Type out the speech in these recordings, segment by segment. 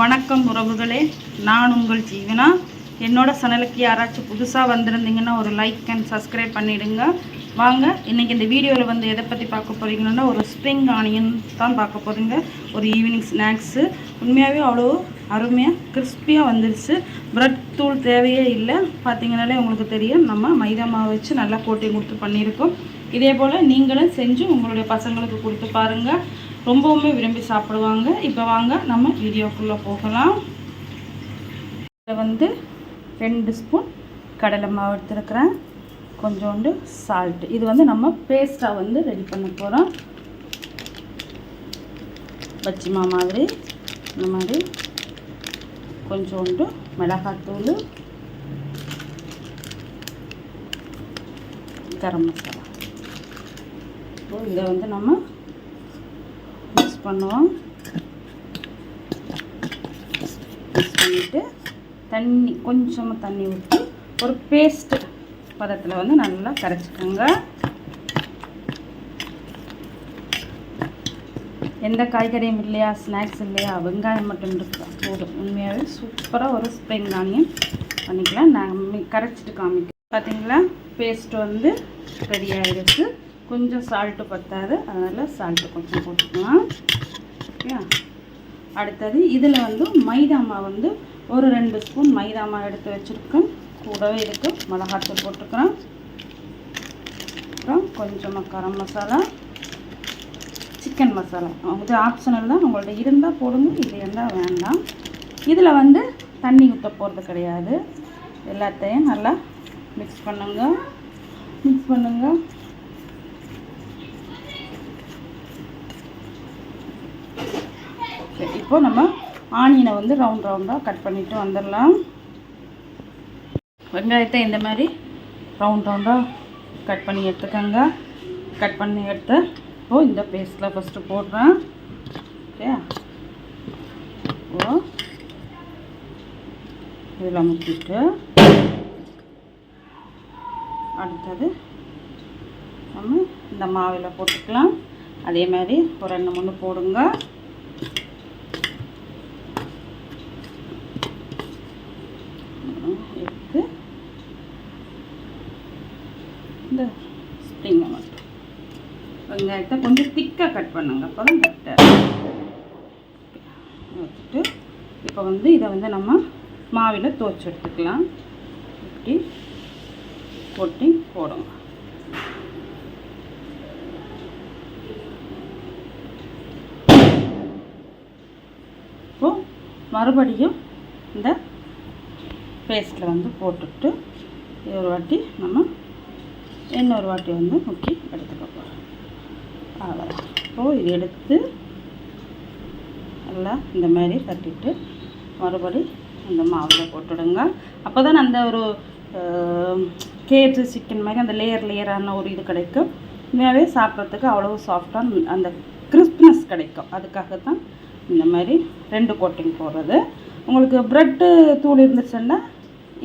வணக்கம் உறவுகளே. நான் உங்கள் ஜீவனா. என்னோட சேனலுக்கு யாராச்சும் புதுசாக வந்திருந்தீங்கன்னா ஒரு லைக் அண்ட் சப்ஸ்கிரைப் பண்ணிவிடுங்க வாங்க இன்றைக்கி இந்த வீடியோவில் வந்து எதை பற்றி பார்க்க போகிறீங்கன்னா ஒரு ஸ்ப்ரிங் ஆனியன் தான் பார்க்க போகிறீங்க ஒரு ஈவினிங் ஸ்நாக்ஸு உண்மையாகவே அவ்வளோ அருமையாக கிறிஸ்பியாக வந்துருச்சு. ப்ரெட் தூள் தேவையே இல்லை. பார்த்தீங்கனாலே உங்களுக்கு தெரியும் நம்ம மைதா மாவு வச்சு நல்லா கோட்டிங் கொடுத்து பண்ணியிருக்கோம். இதே போல் நீங்களும் செஞ்சு உங்களுடைய பசங்களுக்கு கொடுத்து பாருங்கள் ரொம்பவுமே விரும்பி சாப்பிடுவாங்க. இப்போ வாங்க நம்ம வீடியோக்குள்ளே போகலாம். இதில் வந்து ரெண்டு ஸ்பூன் கடலை மாவு எடுத்துருக்குறேன். கொஞ்சோண்டு சால்ட்டு இது வந்து நம்ம பேஸ்ட்டாக வந்து ரெடி பண்ண போகிறோம் பச்சிமா மாதிரி இந்த மாதிரி. கொஞ்சோண்டு மிளகாத்தூள். கரம் மசாலா. இப்போ இதை வந்து நம்ம மிக்ஸ் பண்ணுவோம். மிக்ஸ் பண்ணிவிட்டு தண்ணி கொஞ்சமாக தண்ணி ஊற்றி ஒரு பேஸ்ட்டு பதத்தில் வந்து நல்லா கரைச்சிக்கோங்க. எந்த காய்கறியும் இல்லையா ஸ்நாக்ஸ் இல்லையா வெங்காயம் மட்டும் இருக்கா போதும். உண்மையாகவே சூப்பராக ஒரு ஸ்ப்ரிங் ஆனியன் பண்ணிக்கலாம். நான் கரைச்சிட்டு காமிக்கிறேன். பார்த்தீங்களா பேஸ்ட் வந்து ரெடி ஆகிடுச்சு கொஞ்சம் சால்ட்டு பத்தாது. அதனால் சால்ட்டு கொஞ்சம் போட்டுக்கலாம். ஓகே அடுத்தது இதில் வந்து மைதா மாவு வந்து ஒரு ரெண்டு ஸ்பூன் மைதா மாவு எடுத்து வச்சுருக்கேன். கூடவே இதுக்கு மிளகாத்தூள் போட்டுக்கிறேன். அப்புறம் கொஞ்சமாக கரம் மசாலா சிக்கன் மசாலா. இது ஆப்ஷனல் தான். உங்கள்ட்ட இருந்தால் போடுங்க இது இருந்தால் வேண்டாம். இதில் வந்து தண்ணி ஊற்ற போகிறது கிடையாது. எல்லாத்தையும் நல்லா மிக்ஸ் பண்ணுங்கள் மிக்ஸ் பண்ணுங்கள் சரி இப்போ நம்ம ஆனியனை வந்து ரவுண்ட் ரவுண்டாக கட் பண்ணிவிட்டு வந்துடலாம். வெங்காயத்தை இந்த மாதிரி ரவுண்ட் ரவுண்டாக கட் பண்ணி எடுத்துக்கோங்க. கட் பண்ணி எடுத்து இப்போது இந்த பேஸ்ட்டில் ஃபஸ்ட்டு போடுறேன். ஓகே. ஓ. இதில் முக்கிட்டு. அடுத்தது நம்ம இந்த மாவில் போட்டுக்கலாம். அதே மாதிரி ஒரு ரெண்டு மூணு போடுங்க. எடுத்து இந்த ஸ்ப்ரிங்கை மட்டும். வெங்காயத்தை கொஞ்சம் திக்காக கட் பண்ணுங்க. அப்போ தான் கரெக்டாக வச்சுட்டு இப்போ வந்து இதை வந்து நம்ம மாவில் துவச்சி எடுத்துக்கலாம். இப்படி கொட்டி போடுங்க இப்போ மறுபடியும் இந்த பேஸ்ட்டில் வந்து போட்டுட்டு ஒரு வாட்டி நம்ம இன்னொரு வாட்டி வந்து முக்கி எடுத்துக்க போகிறோம் அவ்வளோ இப்போது இது எடுத்து நல்லா இந்த மாதிரி தட்டிட்டு மறுபடி அந்த மாவில் போட்டுடுங்க. அப்போ தான் அந்த ஒரு கேட்டு சிக்கன் மாதிரி அந்த லேயர் லேயரான ஒரு இது கிடைக்கும். உண்மையாகவே சாப்பிட்றதுக்கு அவ்வளோ சாஃப்டாக அந்த கிறிஸ்ப்னஸ் கிடைக்கும். அதுக்காக தான் இந்த மாதிரி ரெண்டு கோட்டிங் போடுறது. உங்களுக்கு ப்ரெட்டு தூள் இருந்துச்சுன்னா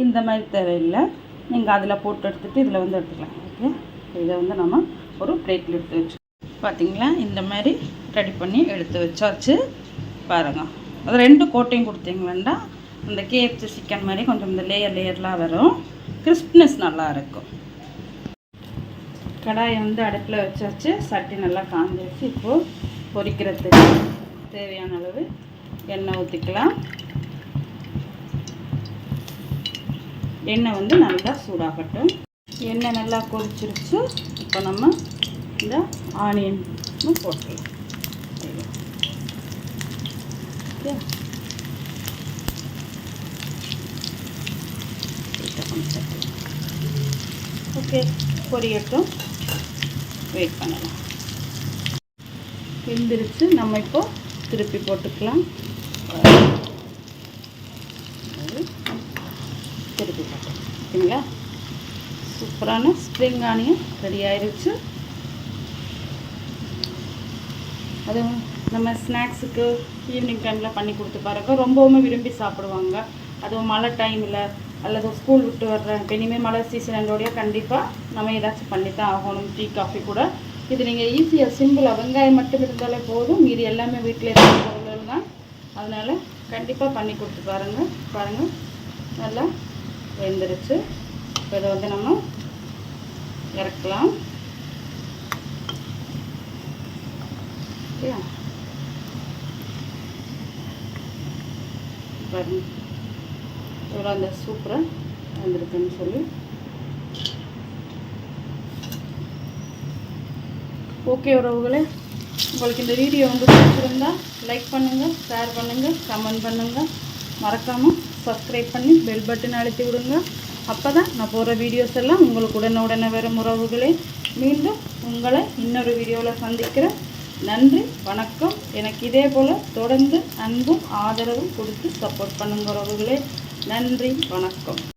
இந்த மாதிரி தேவையில்லை. நீங்கள் அதில் போட்டு எடுத்துகிட்டு இதில் வந்து எடுத்துக்கலாம். ஓகே இதை வந்து நம்ம ஒரு பிளேட்டில் எடுத்து வச்சு பார்த்தீங்களா இந்த மாதிரி ரெடி பண்ணி எடுத்து வச்சாச்சு. பாருங்கள் அது ரெண்டு கோட்டையும் கொடுத்தீங்களா அந்த கேஎஃப்சி சிக்கன் மாதிரி கொஞ்சம் இந்த லேயர் லேயர்லாம் வரும். கிறிஸ்ப்னஸ் நல்லா இருக்கும். கடாயை வந்து அடுப்பில் வச்சாச்சு. சட்டி நல்லா காஞ்சிருச்சு. இப்போது பொரிக்கிறதுக்கு தேவையான அளவு எண்ணெய் ஊற்றிக்கலாம் எண்ணெய் வந்து நல்லா சூடாகட்டும். எண்ணெய் நல்லா கொதிச்சிருச்சு. இப்போ நம்ம இந்த ஆனியன் போட்டுக்கலாம். ஓகே ஓகே பொரியட்டும். வெயிட் பண்ணலாம். வெந்திருச்சு. நம்ம இப்போ திருப்பி போட்டுக்கலாம். திருப்பி போட்டுக்கலாம் ஓகேங்களா சூப்பரான ஸ்ப்ரிங் ஆனியன் ரெடி ஆயிடுச்சு அது நம்ம ஸ்நாக்ஸுக்கு ஈவினிங் டைமில் பண்ணி கொடுத்து பாருங்க. ரொம்பவுமே விரும்பி சாப்பிடுவாங்க. அதுவும் மழை டைமில் அல்லது ஸ்கூல் விட்டு வர்ற இப்போ இனிமேல் மழை சீசனோடய கண்டிப்பாக நம்ம ஏதாச்சும் பண்ணி தான் ஆகணும். டீ காஃபி கூட. இது நீங்கள் ஈஸியாக சிம்பிளாக வெங்காயம் மட்டும் இருந்தாலே போதும். மீதி எல்லாமே வீட்டில் இருக்கிற பொருள்கள் தான் அதனால் கண்டிப்பாக பண்ணி கொடுத்து பாருங்கள் பாருங்கள் நல்லா வெந்துருச்சு இப்போ இதை வந்து நம்ம இறக்கலாம். ஓகேயா பாருங்க. எவ்வளோ அந்த சூப்பராக வந்திருக்குன்னு சொல்லி. ஓகே உறவுகளே உங்களுக்கு இந்த வீடியோ வந்து பிடிச்சிருந்தா லைக் பண்ணுங்கள் ஷேர் பண்ணுங்கள் கமெண்ட் பண்ணுங்கள் மறக்காமல் சப்ஸ்கிரைப் பண்ணி பெல் பட்டன் அழுத்தி விடுங்க. அப்போ தான் நான் போகிற வீடியோஸ் எல்லாம் உங்களுக்கு உடனே உடனே வரும் உறவுகளே. மீண்டும் உங்களை இன்னொரு வீடியோவில் சந்திக்கிறேன். நன்றி வணக்கம். எனக்கு இதே போல் தொடர்ந்து அன்பும் ஆதரவும் கொடுத்து சப்போர்ட் பண்ணுங்க உறவுகளே. நன்றி வணக்கம்.